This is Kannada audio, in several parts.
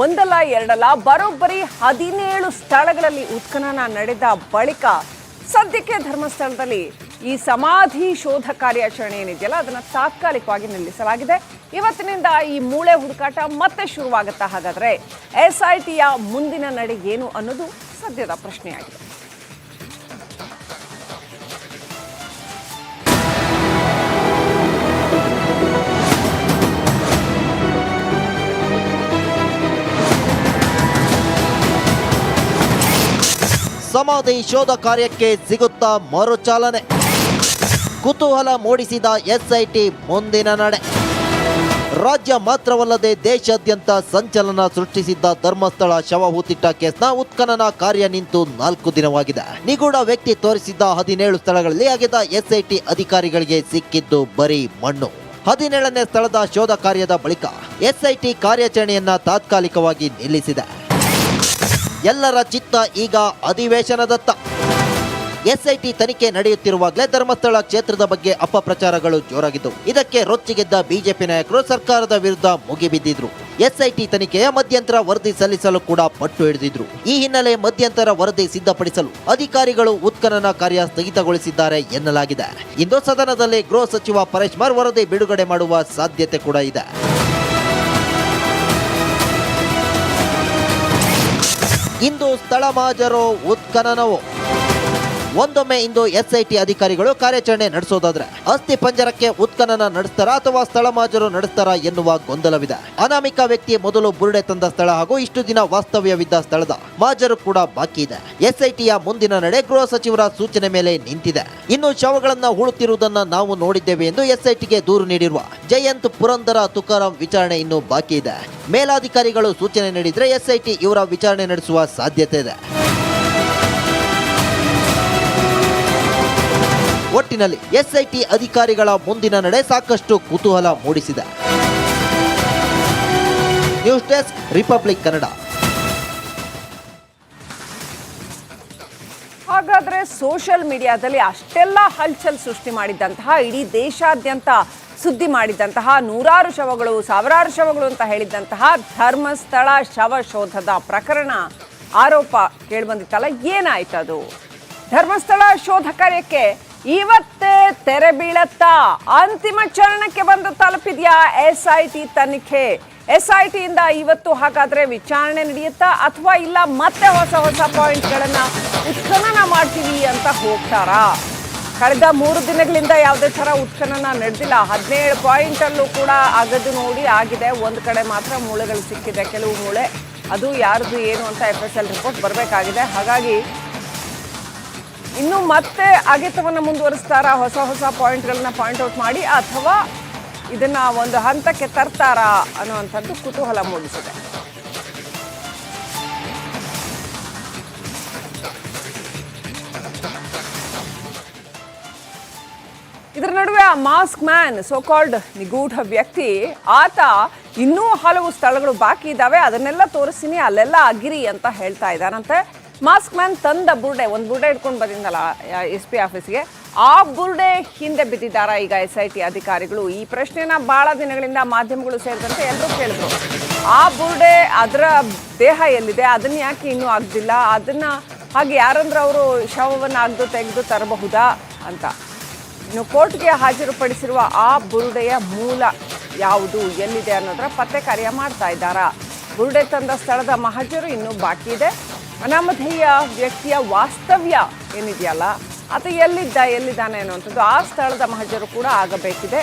ಒಂದಲ್ಲ ಎರಡಲ್ಲ, ಬರೋಬ್ಬರಿ ಹದಿನೇಳು ಸ್ಥಳಗಳಲ್ಲಿ ಉತ್ಖನನ ನಡೆದ ಬಳಿಕ ಸದ್ಯಕ್ಕೆ ಧರ್ಮಸ್ಥಳದಲ್ಲಿ ಈ ಸಮಾಧಿ ಶೋಧ ಕಾರ್ಯಾಚರಣೆ ಏನಿದೆಯಲ್ಲ, ಅದನ್ನು ತಾತ್ಕಾಲಿಕವಾಗಿ ನಿಲ್ಲಿಸಲಾಗಿದೆ. ಇವತ್ತಿನಿಂದ ಈ ಮೂಳೆ ಹುಡುಕಾಟ ಮತ್ತೆ ಶುರುವಾಗುತ್ತಾ, ಹಾಗಾದರೆ ಎಸ್ ಐ ಟಿಯ ಮುಂದಿನ ನಡೆ ಏನು ಅನ್ನೋದು ಸದ್ಯದ ಪ್ರಶ್ನೆಯಾಗಿದೆ. ಸಮಾಧಿ ಶೋಧ ಕಾರ್ಯಕ್ಕೆ ಸಿಗುತ್ತಾ ಮರುಚಾಲನೆ ಕುತೂಹಲ ಮೂಡಿಸಿದ ಎಸ್ಐಟಿ ಮುಂದಿನ ನಡೆ. ರಾಜ್ಯ ಮಾತ್ರವಲ್ಲದೆ ದೇಶಾದ್ಯಂತ ಸಂಚಲನ ಸೃಷ್ಟಿಸಿದ್ದ ಧರ್ಮಸ್ಥಳ ಶವ ಹೂತಿಟ್ಟ ಕೇಸ್ನ ಉತ್ಖನನ ಕಾರ್ಯ ನಿಂತು ನಾಲ್ಕು ದಿನವಾಗಿದೆ. ನಿಗೂಢ ವ್ಯಕ್ತಿ ತೋರಿಸಿದ್ದ ಹದಿನೇಳು ಸ್ಥಳಗಳಲ್ಲಿ ಆಗಿದ್ದ ಎಸ್ಐಟಿ ಅಧಿಕಾರಿಗಳಿಗೆ ಸಿಕ್ಕಿದ್ದು ಬರೀ ಮಣ್ಣು. ಹದಿನೇಳನೇ ಸ್ಥಳದ ಶೋಧ ಕಾರ್ಯದ ಬಳಿಕ ಎಸ್ಐಟಿ ಕಾರ್ಯಾಚರಣೆಯನ್ನ ತಾತ್ಕಾಲಿಕವಾಗಿ ನಿಲ್ಲಿಸಿದೆ. ಎಲ್ಲರ ಚಿತ್ತ ಈಗ ಅಧಿವೇಶನದತ್ತ. ಎಸ್ಐಟಿ ತನಿಖೆ ನಡೆಯುತ್ತಿರುವಾಗಲೇ ಧರ್ಮಸ್ಥಳ ಕ್ಷೇತ್ರದ ಬಗ್ಗೆ ಅಪಪ್ರಚಾರಗಳು ಜೋರಾಗಿದ್ದವು ಇದಕ್ಕೆ ರೊಚ್ಚಿಗೆದ್ದ ಬಿಜೆಪಿ ನಾಯಕರು ಸರ್ಕಾರದ ವಿರುದ್ಧ ಮುಗಿಬಿದ್ದಿದ್ರು ಎಸ್ಐಟಿ ತನಿಖೆಯ ಮಧ್ಯಂತರ ವರದಿ ಸಲ್ಲಿಸಲು ಕೂಡ ಪಟ್ಟು ಹಿಡಿದಿದ್ರು. ಈ ಹಿನ್ನೆಲೆ ಮಧ್ಯಂತರ ವರದಿ ಸಿದ್ಧಪಡಿಸಲು ಅಧಿಕಾರಿಗಳು ಉತ್ಖನನ ಕಾರ್ಯ ಸ್ಥಗಿತಗೊಳಿಸಿದ್ದಾರೆ ಎನ್ನಲಾಗಿದೆ. ಇಂದು ಸದನದಲ್ಲಿ ಗೃಹ ಸಚಿವ ಪರೇಶ್ಮರ್ ವರದಿ ಬಿಡುಗಡೆ ಮಾಡುವ ಸಾಧ್ಯತೆ ಕೂಡ ಇದೆ. ಇಂದು ಸ್ಥಳ ಮಾಜರೋ ಉತ್ಖನನವು. ಒಂದೊಮ್ಮೆ ಇಂದು ಎಸ್ಐಟಿ ಅಧಿಕಾರಿಗಳು ಕಾರ್ಯಾಚರಣೆ ನಡೆಸೋದಾದ್ರೆ ಅಸ್ಥಿ ಪಂಜರಕ್ಕೆ ಉತ್ಖನನ ನಡೆಸ್ತಾರಾ ಅಥವಾ ಸ್ಥಳ ಮಾಜರು ನಡೆಸ್ತಾರಾ ಎನ್ನುವ ಗೊಂದಲವಿದೆ. ಅನಾಮಿಕ ವ್ಯಕ್ತಿ ಮೊದಲು ಬುರುಡೆ ತಂದ ಸ್ಥಳ ಹಾಗೂ ಇಷ್ಟು ದಿನ ವಾಸ್ತವ್ಯವಿದ್ದ ಸ್ಥಳದ ಮಾಜರು ಕೂಡ ಬಾಕಿ ಇದೆ. ಎಸ್ಐಟಿಯ ಮುಂದಿನ ನಡೆ ಗೃಹ ಸಚಿವರ ಸೂಚನೆ ಮೇಲೆ ನಿಂತಿದೆ. ಇನ್ನು ಶವಗಳನ್ನ ಹೂಳುತ್ತಿರುವುದನ್ನ ನಾವು ನೋಡಿದ್ದೇವೆ ಎಂದು ಎಸ್ಐಟಿಗೆ ದೂರು ನೀಡಿರುವ ಜಯಂತ್ ಪುರಂದರ ತುಕಾರಾಂ ವಿಚಾರಣೆ ಇನ್ನೂ ಬಾಕಿ ಇದೆ. ಮೇಲಾಧಿಕಾರಿಗಳು ಸೂಚನೆ ನೀಡಿದ್ರೆ ಎಸ್ಐಟಿ ಇವರ ವಿಚಾರಣೆ ನಡೆಸುವ ಸಾಧ್ಯತೆ ಇದೆ. ಒಟ್ಟಿನಲ್ಲಿ ಎಸ್ಐಟಿ ಅಧಿಕಾರಿಗಳ ಮುಂದಿನ ನಡೆ ಸಾಕಷ್ಟು ಕುತೂಹಲ ಮೂಡಿಸಿದೆ. News desk Republic Kannada. ಹಾಗಾದ್ರೆ ಸೋಷಿಯಲ್ ಮೀಡಿಯಾದಲ್ಲಿ ಅಷ್ಟೆಲ್ಲ ಹಲ್ಚಲ್ ಸೃಷ್ಟಿ ಮಾಡಿದ್ದಂತಹ ಇಡೀ ದೇಶಾದ್ಯಂತ ಸುದ್ದಿ ಮಾಡಿದಂತಹ ನೂರಾರು ಶವಗಳು, ಸಾವಿರಾರು ಶವಗಳು ಅಂತ ಹೇಳಿದ್ದಂತಹ ಧರ್ಮಸ್ಥಳ ಶವ ಶೋಧದ ಪ್ರಕರಣ ಆರೋಪ ಕೇಳಿಬಂದಿತ್ತಲ್ಲ, ಏನಾಯ್ತದು? ಧರ್ಮಸ್ಥಳ ಶೋಧ ಕಾರ್ಯಕ್ಕೆ ಇವತ್ತೇ ತೆರೆ ಬೀಳತ್ತಾ? ಅಂತಿಮ ಚರಣಕ್ಕೆ ಬಂದು ತಲುಪಿದ್ಯಾ ಎಸ್ ಐ ಟಿ ತನಿಖೆ? ಎಸ್ ಐ ಟಿಯಿಂದ ಇವತ್ತು ಹಾಗಾದ್ರೆ ವಿಚಾರಣೆ ನಡೆಯುತ್ತಾ ಅಥವಾ ಇಲ್ಲ ಮತ್ತೆ ಹೊಸ ಹೊಸ ಪಾಯಿಂಟ್ಗಳನ್ನ ಉತ್ಖನನ ಮಾಡ್ತೀವಿ ಅಂತ ಹೋಗ್ತಾರಾ? ಕಳೆದ ಮೂರು ದಿನಗಳಿಂದ ಯಾವುದೇ ಥರ ಉತ್ಖನನ ನಡೆದಿಲ್ಲ. ಹದಿನೇಳು ಪಾಯಿಂಟಲ್ಲೂ ಕೂಡ ಅಗದು ನೋಡಿ ಆಗಿದೆ. ಒಂದು ಕಡೆ ಮಾತ್ರ ಮೂಳೆಗಳು ಸಿಕ್ಕಿದೆ. ಕೆಲವು ಮೂಳೆ. ಅದು ಯಾರ್ದು ಏನು ಅಂತ ಎಫ್ ಎಸ್ ಎಲ್ ರಿಪೋರ್ಟ್ ಬರಬೇಕಾಗಿದೆ. ಹಾಗಾಗಿ ಇನ್ನು ಮತ್ತೆ ಅಗೆತವನ್ನು ಮುಂದುವರಿಸ್ತಾರಾ? ಹೊಸ ಹೊಸ ಪಾಯಿಂಟ್ಗಳನ್ನ ಪಾಯಿಂಟ್ ಔಟ್ ಮಾಡಿ ಅಥವಾ ಇದನ್ನ ಒಂದು ಹಂತಕ್ಕೆ ತರ್ತಾರಾ ಅನ್ನುವಂಥದ್ದು ಕುತೂಹಲ ಮೂಡಿಸಿದೆ. ಇದರ ನಡುವೆ ಆ ಮಾಸ್ಕ್ ಮ್ಯಾನ್ ಸೋಕಾಲ್ಡ್ ನಿಗೂಢ ವ್ಯಕ್ತಿ, ಆತ ಇನ್ನೂ ಹಲವು ಸ್ಥಳಗಳು ಬಾಕಿ ಇದ್ದಾವೆ. ಅದನ್ನೆಲ್ಲ ತೋರಿಸ್ತೀನಿ. ಅಲ್ಲೆಲ್ಲ ಅಗಿರಿ ಅಂತ ಹೇಳ್ತಾ ಇದ್ದಾನಂತೆ. ಮಾಸ್ಕ್ ಮ್ಯಾನ್ ತಂದ ಬುರ್ಡೆ, ಒಂದು ಬುರ್ಡೆ ಇಟ್ಕೊಂಡು ಬಂದಿದ್ದಲ್ಲ ಎಸ್ ಪಿ ಆಫೀಸ್ಗೆ ಆ ಬುರ್ಡೆ ಹಿಂದೆ ಬಿದ್ದಿದ್ದಾರಾ ಈಗ ಎಸ್ ಐ ಟಿ ಅಧಿಕಾರಿಗಳು? ಈ ಪ್ರಶ್ನೆನ ಬಹಳ ದಿನಗಳಿಂದ ಮಾಧ್ಯಮಗಳು ಸೇರಿದಂತೆ ಎಲ್ಲರೂ ಕೇಳಿದ್ರು. ಆ ಬುರ್ಡೆ ಅದರ ದೇಹ ಎಲ್ಲಿದೆ? ಅದನ್ನ ಯಾಕೆ ಇನ್ನೂ ಆಗದಿಲ್ಲ? ಅದನ್ನ ಹಾಗೆ ಯಾರಂದ್ರೆ ಅವರು ಶವವನ್ನು ಅಗ್ದು ತೆಗೆದು ತರಬಹುದಾ ಅಂತ. ಇನ್ನು ಕೋರ್ಟ್ಗೆ ಹಾಜರುಪಡಿಸಿರುವ ಆ ಬುರುಡೆಯ ಮೂಲ ಯಾವುದು, ಎಲ್ಲಿದೆ ಅನ್ನೋದರ ಪತ್ತೆ ಕಾರ್ಯ ಮಾಡ್ತಾ ಇದ್ದಾರಾ? ಬುರುಡೆ ತಂದ ಸ್ಥಳದ ಮಹಜರು ಇನ್ನೂ ಬಾಕಿ ಇದೆ. ಅನಾಮಧೇಯ ವ್ಯಕ್ತಿಯ ವಾಸ್ತವ್ಯ ಏನಿದೆಯಲ್ಲ, ಅದು ಎಲ್ಲಿದ್ದ, ಎಲ್ಲಿದ್ದಾನೆ ಅನ್ನುವಂಥದ್ದು ಆ ಸ್ಥಳದ ಮಹಜರು ಕೂಡ ಆಗಬೇಕಿದೆ.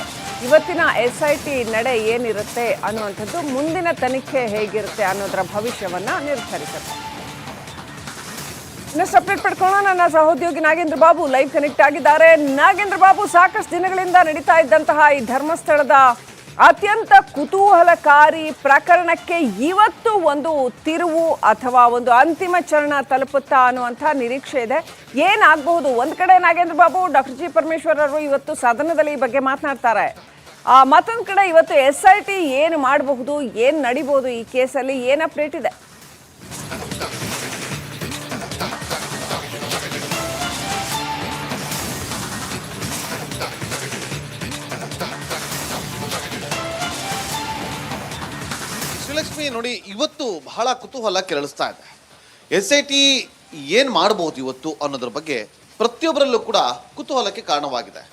ಇವತ್ತಿನ ಎಸ್ ಐ ಟಿ ನಡೆ ಏನಿರುತ್ತೆ ಅನ್ನುವಂಥದ್ದು ಮುಂದಿನ ತನಿಖೆ ಹೇಗಿರುತ್ತೆ ಅನ್ನೋದರ ಭವಿಷ್ಯವನ್ನು ನಿರ್ಧರಿಸುತ್ತೆ. ಇನ್ನು ಸಪ್ರೇಟ್ ಪಡ್ಕೊಳ್ಳೋಣ. ನನ್ನ ಸಹೋದ್ಯೋಗಿ ನಾಗೇಂದ್ರ ಬಾಬು ಲೈವ್ ಕನೆಕ್ಟ್ ಆಗಿದ್ದಾರೆ. ನಾಗೇಂದ್ರ ಬಾಬು ಸಾಕಷ್ಟು ದಿನಗಳಿಂದ ನಡೀತಾ ಇದ್ದಂತಹ ಈ ಧರ್ಮಸ್ಥಳದ ಅತ್ಯಂತ ಕುತೂಹಲಕಾರಿ ಪ್ರಕರಣಕ್ಕೆ ಇವತ್ತು ಒಂದು ತಿರುವು ಅಥವಾ ಒಂದು ಅಂತಿಮ ಚರಣ ತಲುಪುತ್ತಾ ಅನ್ನುವಂಥ ನಿರೀಕ್ಷೆ ಇದೆ. ಏನಾಗಬಹುದು? ಒಂದು ಕಡೆ ನಾಗೇಂದ್ರ ಬಾಬು, ಡಾಕ್ಟರ್ ಜಿ ಪರಮೇಶ್ವರರು ಇವತ್ತು ಸದನದಲ್ಲಿ ಈ ಬಗ್ಗೆ ಮಾತನಾಡ್ತಾರೆ. ಮತ್ತೊಂದು ಕಡೆ ಇವತ್ತು ಎಸ್ ಐ ಟಿ ಏನು ಮಾಡಬಹುದು, ಏನು ನಡಿಬಹುದು ಈ ಕೇಸಲ್ಲಿ? ಏನು ಅಪ್ಡೇಟ್ ಇದೆ? ನೋಡಿ, ಇವತ್ತು ಬಹಳ ಕುತೂಹಲ ಕೆರಳಿಸ್ತಾ ಇದೆ. ಎಸ್ ಐ ಟಿ ಏನು ಮಾಡಬಹುದು ಇವತ್ತು ಅನ್ನೋದ್ರ ಬಗ್ಗೆ ಪ್ರತಿಯೊಬ್ಬರಲ್ಲೂ ಕೂಡ ಕುತೂಹಲಕ್ಕೆ ಕಾರಣವಾಗಿದೆ.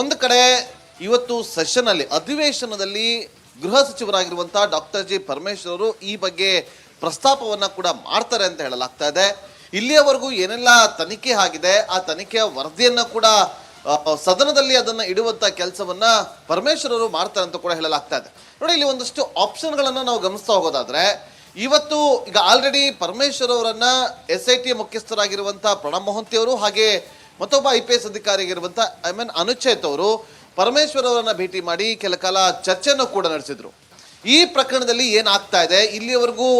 ಒಂದು ಕಡೆ ಇವತ್ತು ಸೆಷನಲ್ಲಿ ಅಧಿವೇಶನದಲ್ಲಿ ಗೃಹ ಸಚಿವರಾಗಿರುವಂಥ ಡಾಕ್ಟರ್ ಜಿ ಪರಮೇಶ್ವರ್ ಅವರು ಈ ಬಗ್ಗೆ ಪ್ರಸ್ತಾಪವನ್ನು ಕೂಡ ಮಾಡ್ತಾರೆ ಅಂತ ಹೇಳಲಾಗ್ತಾ ಇದೆ. ಇಲ್ಲಿಯವರೆಗೂ ಏನೆಲ್ಲ ತನಿಖೆ ಆಗಿದೆ, ಆ ತನಿಖೆಯ ವರದಿಯನ್ನು ಕೂಡ ಸದನದಲ್ಲಿ ಅದನ್ನ ಇಡುವಂತ ಕೆಲಸವನ್ನ ಪರಮೇಶ್ವರರು ಮಾಡ್ತಾರೆ ಅಂತ ಕೂಡ ಹೇಳಲಾಗ್ತಾ ಇದೆ. ನೋಡಿ, ಇಲ್ಲಿ ಒಂದಷ್ಟು ಆಪ್ಷನ್ಗಳನ್ನ ನಾವು ಗಮನಿಸ್ತಾ ಹೋಗೋದಾದ್ರೆ, ಇವತ್ತು ಈಗ ಆಲ್ರೆಡಿ ಪರಮೇಶ್ವರ್ ಅವರನ್ನ ಎಸ್ ಐ ಟಿ ಮುಖ್ಯಸ್ಥರಾಗಿರುವಂತಹ ಪ್ರಣಬ್ ಮೊಹಂತಿ ಅವರು ಹಾಗೆ ಮತ್ತೊಬ್ಬ ಐ ಪಿ ಎಸ್ ಅಧಿಕಾರಿಯಾಗಿರುವಂತ, ಐ ಮೀನ್ ಅನುಚೇತ್ ಅವರು ಪರಮೇಶ್ವರ್ ಅವರನ್ನ ಭೇಟಿ ಮಾಡಿ ಕೆಲ ಕಾಲ ಚರ್ಚೆಯನ್ನು ಕೂಡ ನಡೆಸಿದ್ರು. ಈ ಪ್ರಕರಣದಲ್ಲಿ ಏನಾಗ್ತಾ ಇದೆ? ಇಲ್ಲಿಯವರೆಗೂ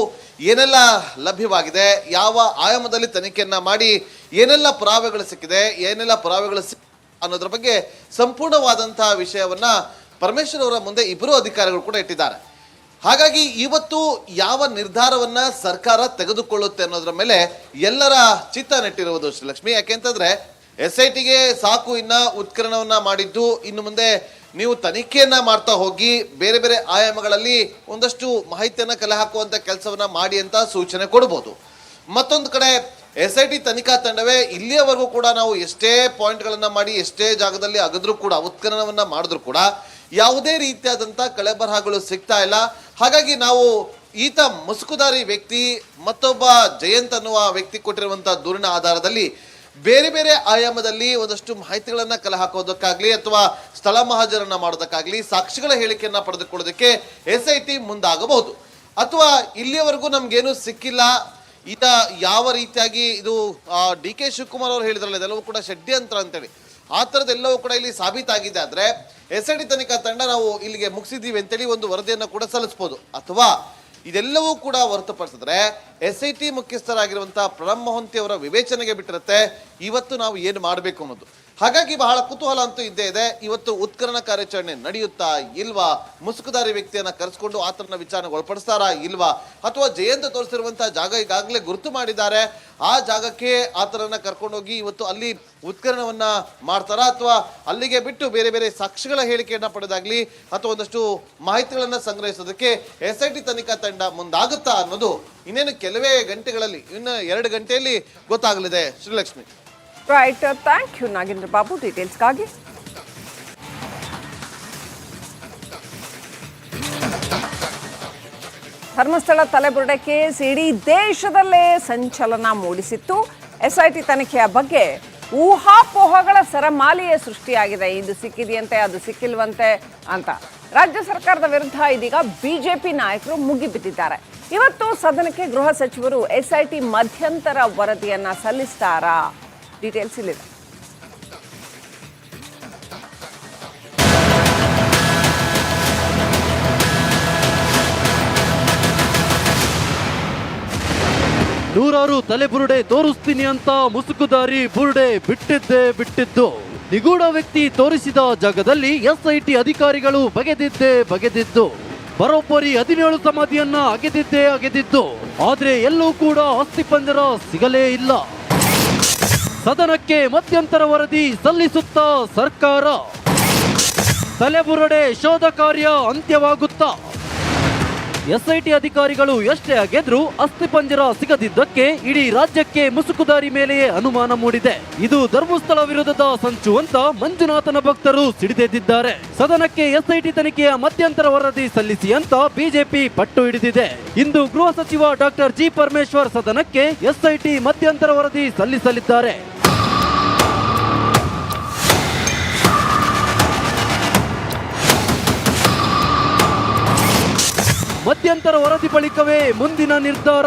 ಏನೆಲ್ಲ ಲಭ್ಯವಾಗಿದೆ? ಯಾವ ಆಯಾಮದಲ್ಲಿ ತನಿಖೆಯನ್ನ ಮಾಡಿ ಏನೆಲ್ಲ ಪುರಾವೆಗಳು ಸಿಕ್ಕಿದೆ? ಏನೆಲ್ಲ ಪುರಾವೆಗಳು ಸಿಕ್ ಅನ್ನೋದ್ರ ಬಗ್ಗೆ ಸಂಪೂರ್ಣವಾದಂತಹ ವಿಷಯವನ್ನ ಪರಮೇಶ್ವರ್ ಅವರ ಮುಂದೆ ಇಬ್ಬರು ಅಧಿಕಾರಿಗಳು ಕೂಡ ಇಟ್ಟಿದ್ದಾರೆ. ಹಾಗಾಗಿ ಇವತ್ತು ಯಾವ ನಿರ್ಧಾರವನ್ನ ಸರ್ಕಾರ ತೆಗೆದುಕೊಳ್ಳುತ್ತೆ ಅನ್ನೋದ್ರ ಮೇಲೆ ಎಲ್ಲರ ಚಿತ್ತ ನೆಟ್ಟಿರುವುದು ಶ್ರೀಲಕ್ಷ್ಮಿ. ಯಾಕೆಂತಂದ್ರೆ ಎಸ್ ಐ ಟಿಗೆ ಸಾಕು ಇನ್ನ ಉತ್ಕರಣವನ್ನ ಮಾಡಿದ್ದು, ಇನ್ನು ಮುಂದೆ ನೀವು ತನಿಖೆಯನ್ನ ಮಾಡ್ತಾ ಹೋಗಿ ಬೇರೆ ಬೇರೆ ಆಯಾಮಗಳಲ್ಲಿ ಒಂದಷ್ಟು ಮಾಹಿತಿಯನ್ನ ಕಲೆ ಹಾಕುವಂತ ಕೆಲಸವನ್ನ ಮಾಡಿ ಅಂತ ಸೂಚನೆ ಕೊಡ್ಬೋದು. ಮತ್ತೊಂದು ಕಡೆ ಎಸ್ ಐ ಟಿ ತನಿಖಾ ತಂಡವೇ ಇಲ್ಲಿಯವರೆಗೂ ಕೂಡ ನಾವು ಎಷ್ಟೇ ಪಾಯಿಂಟ್ಗಳನ್ನು ಮಾಡಿ, ಎಷ್ಟೇ ಜಾಗದಲ್ಲಿ ಅಗದ್ರೂ ಕೂಡ, ಉತ್ಖನನವನ್ನು ಮಾಡಿದ್ರು ಕೂಡ ಯಾವುದೇ ರೀತಿಯಾದಂಥ ಕಳೆಬರಹಗಳು ಸಿಗ್ತಾ ಇಲ್ಲ. ಹಾಗಾಗಿ ನಾವು ಈತ ಮುಸುಕುದಾರಿ ವ್ಯಕ್ತಿ, ಮತ್ತೊಬ್ಬ ಜಯಂತ್ ಅನ್ನುವ ವ್ಯಕ್ತಿ ಕೊಟ್ಟಿರುವಂಥ ದೂರಿನ ಆಧಾರದಲ್ಲಿ ಬೇರೆ ಬೇರೆ ಆಯಾಮದಲ್ಲಿ ಒಂದಷ್ಟು ಮಾಹಿತಿಗಳನ್ನು ಕಲೆ ಹಾಕೋದಕ್ಕಾಗಲಿ ಅಥವಾ ಸ್ಥಳ ಮಹಾಜರನ್ನು ಮಾಡೋದಕ್ಕಾಗಲಿ ಸಾಕ್ಷಿಗಳ ಹೇಳಿಕೆಯನ್ನು ಪಡೆದುಕೊಳ್ಳೋದಕ್ಕೆ ಎಸ್ ಐ ಟಿ ಮುಂದಾಗಬಹುದು. ಅಥವಾ ಇಲ್ಲಿಯವರೆಗೂ ನಮಗೇನು ಸಿಕ್ಕಿಲ್ಲ ಈತ ಯಾವ ರೀತಿಯಾಗಿ ಇದು ಡಿ ಕೆ ಶಿವಕುಮಾರ್ ಅವರು ಹೇಳಿದ್ರಲ್ಲ, ಇದೆಲ್ಲವೂ ಕೂಡ ಷಡ್ಯಂತ್ರ ಅಂತೇಳಿ. ಆ ಥರದ್ದೆಲ್ಲವೂ ಕೂಡ ಇಲ್ಲಿ ಸಾಬೀತಾಗಿದೆ ಆದರೆ, ಎಸ್ ಐ ಡಿ ತನಿಖಾ ತಂಡ ನಾವು ಇಲ್ಲಿಗೆ ಮುಗಿಸಿದ್ದೀವಿ ಅಂತೇಳಿ ಒಂದು ವರದಿಯನ್ನು ಕೂಡ ಸಲ್ಲಿಸ್ಬೋದು. ಅಥವಾ ಇದೆಲ್ಲವೂ ಕೂಡ ಹೊರತುಪಡಿಸಿದ್ರೆ, ಎಸ್ ಐ ಟಿ ಮುಖ್ಯಸ್ಥರಾಗಿರುವಂತಹ ಪ್ರಣಬ್ ಮೊಹಂತಿ ಅವರ ವಿವೇಚನೆಗೆ ಬಿಟ್ಟಿರುತ್ತೆ, ಇವತ್ತು ನಾವು ಏನು ಮಾಡಬೇಕು ಅನ್ನೋದು. ಹಾಗಾಗಿ ಬಹಳ ಕುತೂಹಲ ಅಂತೂ ಇದ್ದೇ ಇದೆ. ಇವತ್ತು ಉತ್ಕರಣ ಕಾರ್ಯಾಚರಣೆ ನಡೆಯುತ್ತಾ ಇಲ್ವಾ? ಮುಸುಕುದಾರಿ ವ್ಯಕ್ತಿಯನ್ನ ಕರೆಸ್ಕೊಂಡು ಆತನ ವಿಚಾರಣೆ ಒಳಪಡಿಸ್ತಾರಾ ಇಲ್ವಾ? ಅಥವಾ ಜಯಂತ ತೋರಿಸಿರುವಂತಹ ಜಾಗ ಈಗಾಗಲೇ ಗುರುತು ಮಾಡಿದ್ದಾರೆ. ಆ ಜಾಗಕ್ಕೆ ಆತನನ್ನ ಕರ್ಕೊಂಡೋಗಿ ಇವತ್ತು ಅಲ್ಲಿ ಉತ್ಕರಣವನ್ನ ಮಾಡ್ತಾರಾ? ಅಥವಾ ಅಲ್ಲಿಗೆ ಬಿಟ್ಟು ಬೇರೆ ಬೇರೆ ಸಾಕ್ಷಿಗಳ ಹೇಳಿಕೆಯನ್ನ ಪಡೆದಾಗ್ಲಿ ಅಥವಾ ಒಂದಷ್ಟು ಮಾಹಿತಿಗಳನ್ನ ಸಂಗ್ರಹಿಸೋದಕ್ಕೆ ಎಸ್ ಐ ಟಿ ತನಿಖಾ ತಂಡ ಮುಂದಾಗುತ್ತಾ ಅನ್ನೋದು ಇನ್ನೇನು ಕೆಲವೇ ಗಂಟೆಗಳಲ್ಲಿ, ಇನ್ನು ಎರಡು ಗಂಟೆಯಲ್ಲಿ ಗೊತ್ತಾಗಲಿದೆ. Srilakshmi. Right thank you Nagendra Babu ಡೀಟೇಲ್ಸ್ಗಾಗಿ Dharmasthala ತಲೆಬುರುಡೆ ಕೇಸ್ ಇಡೀ ದೇಶದಲ್ಲೇ ಸಂಚಲನ ಮೂಡಿಸಿತ್ತು. ಎಸ್ಐಟಿ ತನಿಖೆಯ ಬಗ್ಗೆ ಊಹಾಪೋಹಗಳ ಸರಮಾಲೆಯೇ ಸೃಷ್ಟಿಯಾಗಿದೆ. ಇದು ಸಿಕ್ಕಿದೆಯಂತೆ, ಅದು ಸಿಕ್ಕಿಲ್ವಂತೆ ಅಂತ. ರಾಜ್ಯ ಸರ್ಕಾರದ ವಿರುದ್ಧ ಇದೀಗ ಬಿಜೆಪಿ ನಾಯಕರು ಮುಗಿಬಿದ್ದಿದ್ದಾರೆ ಇವತ್ತು ಸದನಕ್ಕೆ ಗೃಹ ಸಚಿವರು ಎಸ್ಐಟಿ ಮಧ್ಯಂತರ ವರದಿಯನ್ನು ಸಲ್ಲಿಸ್ತಾರಾ? ಡೀಟೇಲ್ಸ್ ಇಲ್ಲಿದೆ. ನೂರಾರು ತಲೆಬುರುಡೆ ತೋರಿಸ್ತೀನಿ ಅಂತ ಮುಸುಕುದಾರಿ ಬುರುಡೆ ಬಿಟ್ಟಿದ್ದೇ ಬಿಟ್ಟಿದ್ದು. ನಿಗೂಢ ವ್ಯಕ್ತಿ ತೋರಿಸಿದ ಜಾಗದಲ್ಲಿ ಎಸ್ಐಟಿ ಅಧಿಕಾರಿಗಳು ಬಗೆದಿದ್ದೇ ಬಗೆದಿದ್ದು. ಬರೋಬ್ಬರಿ ಹದಿನೇಳು ಸಮಾಧಿಯನ್ನ ಅಗೆದಿದ್ದೇ ಅಗೆದಿದ್ದು. ಆದ್ರೆ ಎಲ್ಲೂ ಕೂಡ ಅಸ್ಥಿಪಂಜರ ಸಿಗಲೇ ಇಲ್ಲ. ಸದನಕ್ಕೆ ಮಧ್ಯಂತರ ವರದಿ ಸಲ್ಲಿಸುತ್ತಾ ಸರ್ಕಾರ. ತಲೆಬುರುಡೆ ಶೋಧ ಕಾರ್ಯ ಅಂತ್ಯವಾಗುತ್ತಾ. ಎಸ್ಐಟಿ ಅಧಿಕಾರಿಗಳು ಎಷ್ಟೇ ಅಗೆದ್ರು ಅಸ್ಥಿಪಂಜರ ಸಿಗದಿದ್ದಕ್ಕೆ ಇಡೀ ರಾಜ್ಯಕ್ಕೆ ಮುಸುಕುದಾರಿ ಮೇಲೆಯೇ ಅನುಮಾನ ಮೂಡಿದೆ. ಇದು ಧರ್ಮಸ್ಥಳ ವಿರುದ್ಧದ ಸಂಚು ಅಂತ ಮಂಜುನಾಥನ ಭಕ್ತರು ಸಿಡಿದೆದ್ದಿದ್ದಾರೆ. ಸದನಕ್ಕೆ ಎಸ್ಐಟಿ ತನಿಖೆಯ ಮಧ್ಯಂತರ ವರದಿ ಸಲ್ಲಿಸಿ ಅಂತ ಬಿಜೆಪಿ ಪಟ್ಟು ಹಿಡಿದಿದೆ. ಇಂದು ಗೃಹ ಸಚಿವ ಡಾಕ್ಟರ್ ಜಿ ಪರಮೇಶ್ವರ್ ಸದನಕ್ಕೆ ಎಸ್ಐಟಿ ಮಧ್ಯಂತರ ವರದಿ ಸಲ್ಲಿಸಲಿದ್ದಾರೆ. ಮಧ್ಯಂತರ ವರದಿ ಬಳಿಕವೇ ಮುಂದಿನ ನಿರ್ಧಾರ.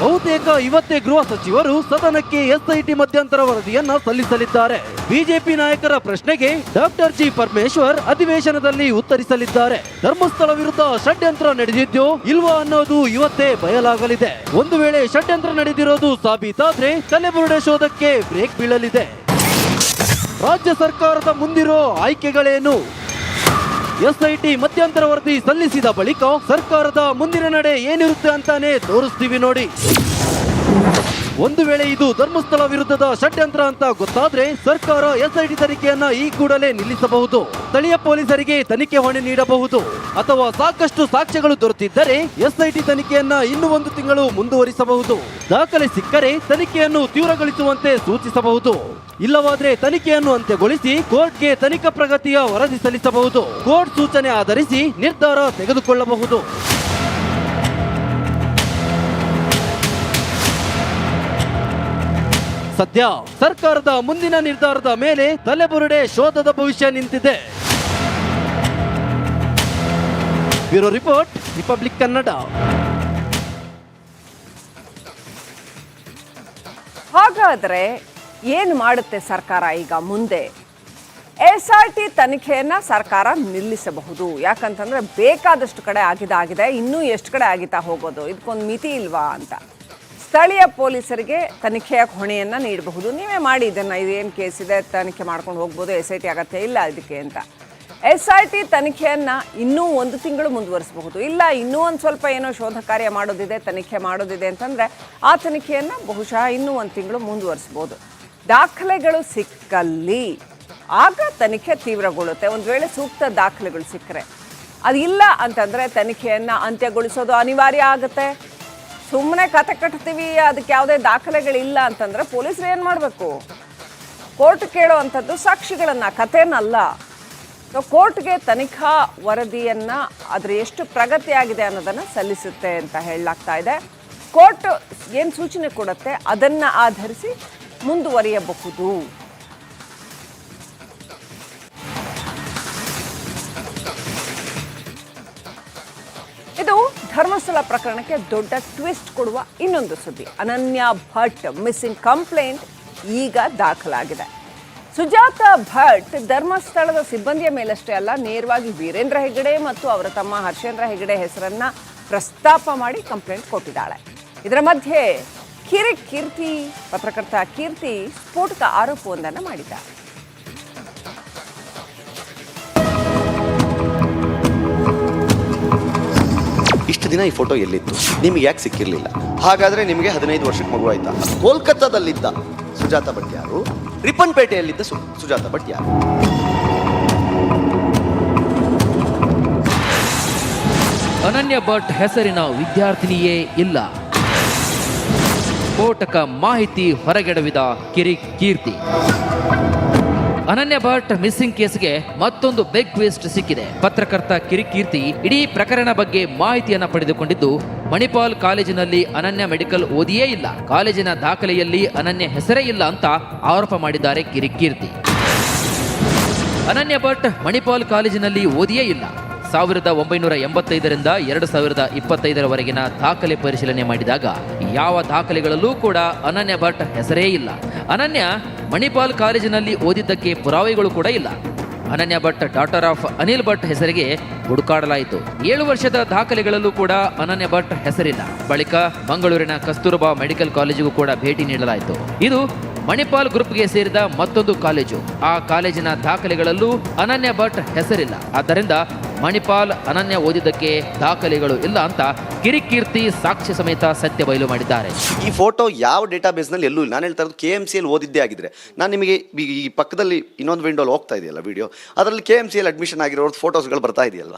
ಬಹುತೇಕ ಇವತ್ತೇ ಗೃಹ ಸಚಿವರು ಸದನಕ್ಕೆ ಎಸ್ಐಟಿ ಮಧ್ಯಂತರ ವರದಿಯನ್ನ ಸಲ್ಲಿಸಲಿದ್ದಾರೆ. ಬಿಜೆಪಿ ನಾಯಕರ ಪ್ರಶ್ನೆಗೆ ಡಾಕ್ಟರ್ ಜಿ ಪರಮೇಶ್ವರ್ ಅಧಿವೇಶನದಲ್ಲಿ ಉತ್ತರಿಸಲಿದ್ದಾರೆ. ಧರ್ಮಸ್ಥಳ ವಿರುದ್ಧ ಷಡ್ಯಂತ್ರ ನಡೆದಿದ್ದು ಇಲ್ವಾ ಅನ್ನೋದು ಇವತ್ತೇ ಬಯಲಾಗಲಿದೆ. ಒಂದು ವೇಳೆ ಷಡ್ಯಂತ್ರ ನಡೆದಿರೋದು ಸಾಬೀತಾದ್ರೆ ಶೋಧಕ್ಕೆ ಬ್ರೇಕ್ ಬೀಳಲಿದೆ. ರಾಜ್ಯ ಸರ್ಕಾರದ ಮುಂದಿರೋ ಆಯ್ಕೆಗಳೇನು? ಎಸ್ಐಟಿ ಮಧ್ಯಂತರ ವರದಿ ಸಲ್ಲಿಸಿದ ಬಳಿಕ ಸರ್ಕಾರದ ಮುಂದಿನ ನಡೆ ಏನಿರುತ್ತೆ ಅಂತಾನೆ ತೋರಿಸ್ತೀವಿ ನೋಡಿ. ಒಂದು ವೇಳೆ ಇದು ಧರ್ಮಸ್ಥಳ ವಿರುದ್ಧದ ಷಡ್ಯಂತ್ರ ಅಂತ ಗೊತ್ತಾದ್ರೆ ಸರ್ಕಾರ ಎಸ್ಐಟಿ ತನಿಖೆಯನ್ನ ಈ ಕೂಡಲೇ ನಿಲ್ಲಿಸಬಹುದು. ಸ್ಥಳೀಯ ಪೊಲೀಸರಿಗೆ ತನಿಖೆ ಹೊಣೆ ನೀಡಬಹುದು. ಅಥವಾ ಸಾಕಷ್ಟು ಸಾಕ್ಷ್ಯಗಳು ದೊರೆತಿದ್ದರೆ ಎಸ್ಐಟಿ ತನಿಖೆಯನ್ನ ಇನ್ನೂ ಒಂದು ತಿಂಗಳು ಮುಂದುವರಿಸಬಹುದು. ದಾಖಲೆ ಸಿಕ್ಕರೆ ತನಿಖೆಯನ್ನು ತೀವ್ರಗೊಳಿಸುವಂತೆ ಸೂಚಿಸಬಹುದು. ಇಲ್ಲವಾದ್ರೆ ತನಿಖೆಯನ್ನು ಅಂತ್ಯಗೊಳಿಸಿ ಕೋರ್ಟ್ಗೆ ತನಿಖಾ ಪ್ರಗತಿಯ ವರದಿ ಸಲ್ಲಿಸಬಹುದು. ಕೋರ್ಟ್ ಸೂಚನೆ ಆಧರಿಸಿ ನಿರ್ಧಾರ ತೆಗೆದುಕೊಳ್ಳಬಹುದು. ಸದ್ಯ ಸರ್ಕಾರದ ಮುಂದಿನ ನಿರ್ಧಾರದ ಮೇಲೆ ತಲೆಬುರುಡೆ ಶೋಧದ ಭವಿಷ್ಯ ನಿಂತಿದೆ. ಬ್ಯೂರೋ ರಿಪೋರ್ಟ್ ರಿಪಬ್ಲಿಕ್ ಕನ್ನಡ ಹಾಗಾದ್ರೆ ಏನು ಮಾಡುತ್ತೆ ಸರ್ಕಾರ ಈಗ ಮುಂದೆ? ಎಸ್ ಆರ್ ಟಿ ತನಿಖೆಯನ್ನ ಸರ್ಕಾರ ನಿಲ್ಲಿಸಬಹುದು. ಯಾಕಂತಂದ್ರೆ ಬೇಕಾದಷ್ಟು ಕಡೆ ಆಗಿದಾಗಿದೆ ಆಗಿದೆ, ಇನ್ನೂ ಎಷ್ಟು ಕಡೆ ಆಗಿತಾ ಹೋಗೋದು? ಇದಕ್ಕೊಂದು ಮಿತಿ ಇಲ್ವಾ ಅಂತ. ಸ್ಥಳೀಯ ಪೊಲೀಸರಿಗೆ ತನಿಖೆಯ ಹೊಣೆಯನ್ನು ನೀಡಬಹುದು. ನೀವೇ ಮಾಡಿ ಇದನ್ನು, ಇದೇನು ಕೇಸ್ ಇದೆ, ತನಿಖೆ ಮಾಡ್ಕೊಂಡು ಹೋಗ್ಬೋದು ಎಸ್ ಐ ಟಿ ಅಗತ್ಯ ಇಲ್ಲ ಅದಕ್ಕೆ ಅಂತ. ಎಸ್ ಐ ಟಿ ತನಿಖೆಯನ್ನು ಇನ್ನೂ ಒಂದು ತಿಂಗಳು ಮುಂದುವರಿಸಬಹುದು. ಇಲ್ಲ, ಇನ್ನೂ ಒಂದು ಸ್ವಲ್ಪ ಏನೋ ಶೋಧ ಕಾರ್ಯ ಮಾಡೋದಿದೆ, ತನಿಖೆ ಮಾಡೋದಿದೆ ಅಂತಂದರೆ ಆ ತನಿಖೆಯನ್ನು ಬಹುಶಃ ಇನ್ನೂ ಒಂದು ತಿಂಗಳು ಮುಂದುವರಿಸ್ಬೋದು ದಾಖಲೆಗಳು ಸಿಕ್ಕಲ್ಲಿ ಆಗ ತನಿಖೆ ತೀವ್ರಗೊಳ್ಳುತ್ತೆ. ಒಂದು ವೇಳೆ ಸೂಕ್ತ ದಾಖಲೆಗಳು ಸಿಕ್ಕರೆ. ಅದಿಲ್ಲ ಅಂತಂದರೆ ತನಿಖೆಯನ್ನು ಅಂತ್ಯಗೊಳಿಸೋದು ಅನಿವಾರ್ಯ ಆಗುತ್ತೆ. ಸುಮ್ಮನೆ ಕತೆ ಕಟ್ತೀವಿ, ಅದಕ್ಕೆ ಯಾವುದೇ ದಾಖಲೆಗಳಿಲ್ಲ ಅಂತಂದ್ರೆ ಪೊಲೀಸರು ಏನು ಮಾಡಬೇಕು? ಕೋರ್ಟ್ ಕೇಳುವಂಥದ್ದು ಸಾಕ್ಷಿಗಳನ್ನ, ಕಥೆನಲ್ಲ. ಸೊ ಕೋರ್ಟ್ಗೆ ತನಿಖಾ ವರದಿಯನ್ನ ಅದರ ಎಷ್ಟು ಪ್ರಗತಿ ಆಗಿದೆ ಅನ್ನೋದನ್ನ ಸಲ್ಲಿಸುತ್ತೆ ಅಂತ ಹೇಳಲಾಗ್ತಾ ಇದೆ. ಕೋರ್ಟ್ ಏನು ಸೂಚನೆ ಕೊಡುತ್ತೆ, ಅದನ್ನ ಆಧರಿಸಿ ಮುಂದುವರಿಯಬಹುದು. ಇದು ಧರ್ಮಸ್ಥಳ ಪ್ರಕರಣಕ್ಕೆ ದೊಡ್ಡ ಟ್ವಿಸ್ಟ್ ಕೊಡುವ ಇನ್ನೊಂದು ಸುದ್ದಿ. ಅನನ್ಯ ಭಟ್ ಮಿಸ್ಸಿಂಗ್ ಕಂಪ್ಲೇಂಟ್ ಈಗ ದಾಖಲಾಗಿದೆ. ಸುಜಾತ ಭಟ್ ಧರ್ಮಸ್ಥಳದ ಸಿಬ್ಬಂದಿಯ ಮೇಲಷ್ಟೇ ಅಲ್ಲ, ನೇರವಾಗಿ ವೀರೇಂದ್ರ ಹೆಗಡೆ ಮತ್ತು ಅವರ ತಮ್ಮ ಹರ್ಷೇಂದ್ರ ಹೆಗಡೆ ಹೆಸರನ್ನ ಪ್ರಸ್ತಾಪ ಮಾಡಿ ಕಂಪ್ಲೇಂಟ್ ಕೊಟ್ಟಿದ್ದಾಳೆ. ಇದರ ಮಧ್ಯೆ ಕಿರಿ ಕೀರ್ತಿ, ಪತ್ರಕರ್ತ ಕೀರ್ತಿ ಸ್ಫೋಟಕ ಆರೋಪವೊಂದನ್ನು ಮಾಡಿದ್ದಾರೆ. ಇಷ್ಟು ದಿನ ಈ ಫೋಟೋ ಎಲ್ಲಿತ್ತು? ನಿಮಗೆ ಯಾಕೆ ಸಿಕ್ಕಿರಲಿಲ್ಲ? ಹಾಗಾದ್ರೆ ನಿಮಗೆ ಹದಿನೈದು ವರ್ಷಕ್ಕೆ ಮಗು ಆಯ್ತಾ ಕೋಲ್ಕತ್ತಾದಲ್ಲಿದ್ದ ಸುಜಾತ ಭಟ್ ಯಾರು? ರಿಪ್ಪನ್ಪೇಟೆಯಲ್ಲಿದ್ದ ಸು, ಸುಜಾತ ಭಟ್ ಯಾರು? ಅನನ್ಯ ಭಟ್ ಹೆಸರಿನ ವಿದ್ಯಾರ್ಥಿನಿಯೇ ಇಲ್ಲ. ಸ್ಫೋಟಕ ಮಾಹಿತಿ ಹೊರಗೆಡವಿದ ಕಿರಿ ಕೀರ್ತಿ. ಅನನ್ಯ ಭಟ್ ಮಿಸ್ಸಿಂಗ್ ಕೇಸ್ಗೆ ಮತ್ತೊಂದು ಬಿಗ್ ಟ್ವಿಸ್ಟ್ ಸಿಕ್ಕಿದೆ. ಪತ್ರಕರ್ತ ಕಿರಿಕೀರ್ತಿ ಇಡೀ ಪ್ರಕರಣ ಬಗ್ಗೆ ಮಾಹಿತಿಯನ್ನ ಪಡೆದುಕೊಂಡಿದ್ದು, ಮಣಿಪಾಲ್ ಕಾಲೇಜಿನಲ್ಲಿ ಅನನ್ಯ ಮೆಡಿಕಲ್ ಓದಿಯೇ ಇಲ್ಲ. ಕಾಲೇಜಿನ ದಾಖಲೆಯಲ್ಲಿ ಅನನ್ಯ ಹೆಸರೇ ಇಲ್ಲ ಅಂತ ಆರೋಪ ಮಾಡಿದ್ದಾರೆ ಕಿರಿಕೀರ್ತಿ. ಅನನ್ಯ ಭಟ್ ಮಣಿಪಾಲ್ ಕಾಲೇಜಿನಲ್ಲಿ ಓದಿಯೇ ಇಲ್ಲ. ಸಾವಿರದ ಒಂಬೈನೂರ ಎಂಬತ್ತೈದರಿಂದ ಎರಡು ಸಾವಿರದ ಇಪ್ಪತ್ತೈದರವರೆಗಿನ ದಾಖಲೆ ಪರಿಶೀಲನೆ ಮಾಡಿದಾಗ ಯಾವ ದಾಖಲೆಗಳಲ್ಲೂ ಕೂಡ ಅನನ್ಯ ಭಟ್ ಹೆಸರೇ ಇಲ್ಲ. ಅನನ್ಯ ಮಣಿಪಾಲ್ ಕಾಲೇಜಿನಲ್ಲಿ ಓದಿದ್ದಕ್ಕೆ ಪುರಾವೆಗಳು ಕೂಡ ಇಲ್ಲ. ಅನನ್ಯ ಭಟ್ ಡಾಟರ್ ಆಫ್ ಅನಿಲ್ ಭಟ್ ಹೆಸರಿಗೆ ಹುಡುಕಾಡಲಾಯಿತು. ಏಳು ವರ್ಷದ ದಾಖಲೆಗಳಲ್ಲೂ ಕೂಡ ಅನನ್ಯ ಭಟ್ ಹೆಸರಿಲ್ಲ. ಬಳಿಕ ಮಂಗಳೂರಿನ ಕಸ್ತೂರಬಾ ಮೆಡಿಕಲ್ ಕಾಲೇಜಿಗೂ ಕೂಡ ಭೇಟಿ ನೀಡಲಾಯಿತು. ಇದು ಮಣಿಪಾಲ್ ಗ್ರೂಪ್ಗೆ ಸೇರಿದ ಮತ್ತೊಂದು ಕಾಲೇಜು. ಆ ಕಾಲೇಜಿನ ದಾಖಲೆಗಳಲ್ಲೂ ಅನನ್ಯ ಭಟ್ ಹೆಸರಿಲ್ಲ. ಆದ್ದರಿಂದ ಮಣಿಪಾಲ್ ಅನನ್ಯ ಓದಿದ್ದಕ್ಕೆ ದಾಖಲೆಗಳು ಇಲ್ಲ ಅಂತ ಕಿರಿಕೀರ್ತಿ ಸಾಕ್ಷಿ ಸಮೇತ ಸತ್ಯ ಬಯಲು ಮಾಡಿದ್ದಾರೆ. ಈ ಫೋಟೋ ಯಾವ ಡೇಟಾ ಬೇಸ್ನಲ್ಲಿ ಎಲ್ಲೂ ಇಲ್ಲ. ನಾನು ಹೇಳ್ತಾ ಇರೋದು ಕೆ ಎಂ ಸಿಯಲ್ಲಿ ಓದಿದ್ದೇ ಆಗಿದ್ರೆ. ನಾನು ನಿಮಗೆ ಈ- ಈ ಪಕ್ಕದಲ್ಲಿ ಇನ್ನೊಂದು ವಿಂಡೋಲ್ಲಿ ಹೋಗ್ತಾ ಇದೆಯಲ್ಲ ವಿಡಿಯೋ ಅದರಲ್ಲಿ ಕೆ ಎಂ ಸಿಯಲ್ಲಿ ಅಡ್ಮಿಷನ್ ಆಗಿರೋ ಫೋಟೋಸ್ಗಳು ಬರ್ತಾ ಇದೆಯಲ್ಲ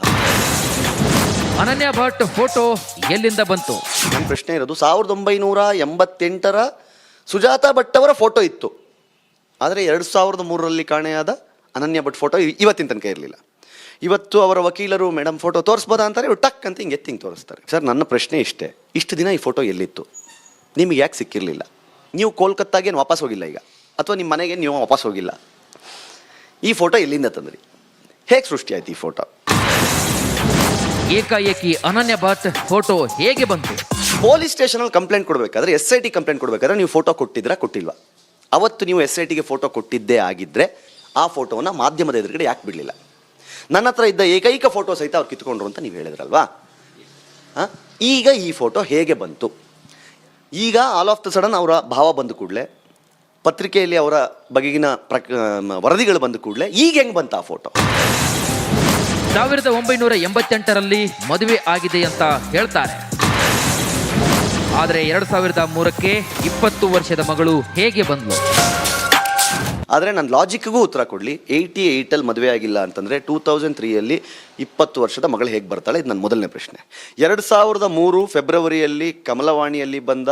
ಅನನ್ಯ ಭಟ್ ಫೋಟೋ ಎಲ್ಲಿಂದ ಬಂತು? ನನ್ನ ಪ್ರಶ್ನೆ ಇರೋದು ಸಾವಿರದ ಒಂಬೈನೂರ ಎಂಬತ್ತೆಂಟರ ಸುಜಾತ ಭಟ್ ಅವರ ಫೋಟೋ ಇತ್ತು. ಆದರೆ ಎರಡು ಸಾವಿರದ ಮೂರರಲ್ಲಿ ಕಾಣೆಯಾದ ಅನನ್ಯ ಭಟ್ ಫೋಟೋ ಇವತ್ತಿನ ತನಕ ಇರಲಿಲ್ಲ. ಇವತ್ತು ಅವರ ವಕೀಲರು ಮೇಡಮ್ ಫೋಟೋ ತೋರಿಸ್ಬೋದಾ? ಅಂತಾರೆ. ಇವ್ರು ಟಕ್ ಅಂತ ಹಿಂಗೆ ಎತ್ತಿಂಗ್ ತೋರಿಸ್ತಾರೆ. ಸರ್ ನನ್ನ ಪ್ರಶ್ನೆ ಇಷ್ಟೇ. ಇಷ್ಟು ದಿನ ಈ ಫೋಟೋ ಎಲ್ಲಿತ್ತು? ನಿಮಗೆ ಯಾಕೆ ಸಿಕ್ಕಿರಲಿಲ್ಲ? ನೀವು ಕೋಲ್ಕತ್ತಾಗೇನು ವಾಪಸ್ ಹೋಗಿಲ್ಲ ಈಗ? ಅಥವಾ ನಿಮ್ಮ ಮನೆಗೆ ನೀವು ವಾಪಸ್ ಹೋಗಿಲ್ಲ? ಈ ಫೋಟೋ ಎಲ್ಲಿಂದ ತಂದ್ರಿ? ಹೇಗೆ ಸೃಷ್ಟಿ ಆಯ್ತು ಈ ಫೋಟೋ? ಏಕಾಏಕಿ ಅನನ್ಯ ಭಟ್ ಫೋಟೋ ಹೇಗೆ ಬಂತು? ಪೊಲೀಸ್ ಸ್ಟೇಷನಲ್ಲಿ ಕಂಪ್ಲೇಂಟ್ ಕೊಡಬೇಕಾದ್ರೆ ಎಸ್ ಐ ಟಿ ಕಂಪ್ಲೇಂಟ್ ಕೊಡಬೇಕಾದ್ರೆ ನೀವು ಫೋಟೋ ಕೊಟ್ಟಿದ್ರಾ ಕೊಟ್ಟಿಲ್ವಾ? ಅವತ್ತು ನೀವು ಎಸ್ ಐ ಟಿಗೆ ಫೋಟೋ ಕೊಟ್ಟಿದ್ದೇ ಆಗಿದ್ದರೆ ಆ ಫೋಟೋವನ್ನು ಮಾಧ್ಯಮದ ಎದುರುಗಡೆ ಯಾಕೆ ಬಿಡಲಿಲ್ಲ? ನನ್ನ ಹತ್ರ ಇದ್ದ ಏಕೈಕ ಫೋಟೋ ಸಹಿತ ಅವ್ರು ಕಿತ್ಕೊಂಡ್ರು ಅಂತ ನೀವು ಹೇಳಿದ್ರಲ್ವಾ? ಈಗ ಈ ಫೋಟೋ ಹೇಗೆ ಬಂತು? ಈಗ ಆಲ್ ಆಫ್ ದ ಸಡನ್ ಅವರ ಭಾವ ಬಂದ ಕೂಡಲೇ, ಪತ್ರಿಕೆಯಲ್ಲಿ ಅವರ ಬಗೆಗಿನ ಪ್ರಕ್ ವರದಿಗಳು ಬಂದ ಕೂಡಲೇ, ಈಗ ಹೆಂಗೆ ಬಂತ ಆ ಫೋಟೋ ಸಾವಿರದ ಒಂಬೈನೂರ ಎಂಬತ್ತೆಂಟರಲ್ಲಿ ಮದುವೆ ಆಗಿದೆ ಅಂತ ಹೇಳ್ತಾರೆ. ಆದರೆ ಎರಡು ಸಾವಿರದ ಮೂರಕ್ಕೆ ಇಪ್ಪತ್ತು ವರ್ಷದ ಮಗಳು ಹೇಗೆ ಬಂದ್ಲು ಆದರೆ ನನ್ನ ಲಾಜಿಕ್ಗೂ ಉತ್ತರ ಕೊಡಲಿ. ಏಯ್ಟಿ ಏಯ್ಟಲ್ಲಿ ಮದುವೆ ಆಗಿಲ್ಲ ಅಂತಂದರೆ ಟೂ ತೌಸಂಡ್ ತ್ರೀಯಲ್ಲಿ ಇಪ್ಪತ್ತು ವರ್ಷದ ಮಗಳು ಹೇಗೆ ಬರ್ತಾಳೆ? ಇದು ನನ್ನ ಮೊದಲನೇ ಪ್ರಶ್ನೆ. ಎರಡು ಸಾವಿರದ ಮೂರು ಫೆಬ್ರವರಿಯಲ್ಲಿ ಕಮಲವಾಣಿಯಲ್ಲಿ ಬಂದ